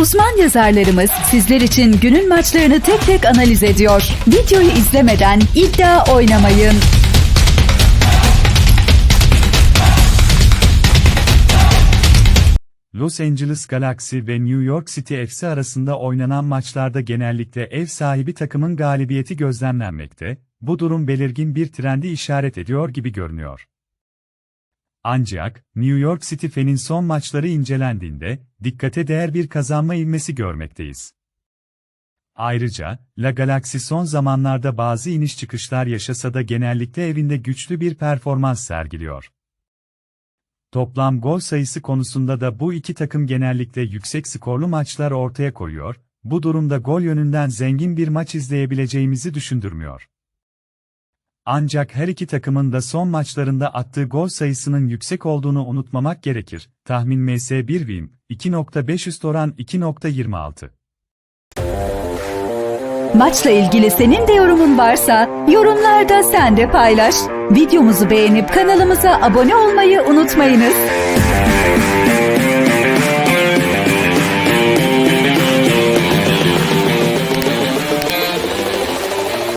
Uzman yazarlarımız sizler için günün maçlarını tek tek analiz ediyor. Videoyu izlemeden iddia oynamayın. Los Angeles Galaxy ve New York City FC arasında oynanan maçlarda genellikle ev sahibi takımın galibiyeti gözlemlenmekte, bu durum belirgin bir trendi işaret ediyor gibi görünüyor. Ancak, New York City Fen'in son maçları incelendiğinde, dikkate değer bir kazanma ivmesi görmekteyiz. Ayrıca, La Galaxy son zamanlarda bazı iniş çıkışlar yaşasa da genellikle evinde güçlü bir performans sergiliyor. Toplam gol sayısı konusunda da bu iki takım genellikle yüksek skorlu maçlar ortaya koyuyor, bu durumda gol yönünden zengin bir maç izleyebileceğimizi düşündürmüyor. Ancak her iki takımın da son maçlarında attığı gol sayısının yüksek olduğunu unutmamak gerekir. Tahmin MS1 Wim, 2.5 üst oran 2.26. Maçla ilgili senin de yorumun varsa yorumlarda sen de paylaş. Videomuzu beğenip kanalımıza abone olmayı unutmayınız.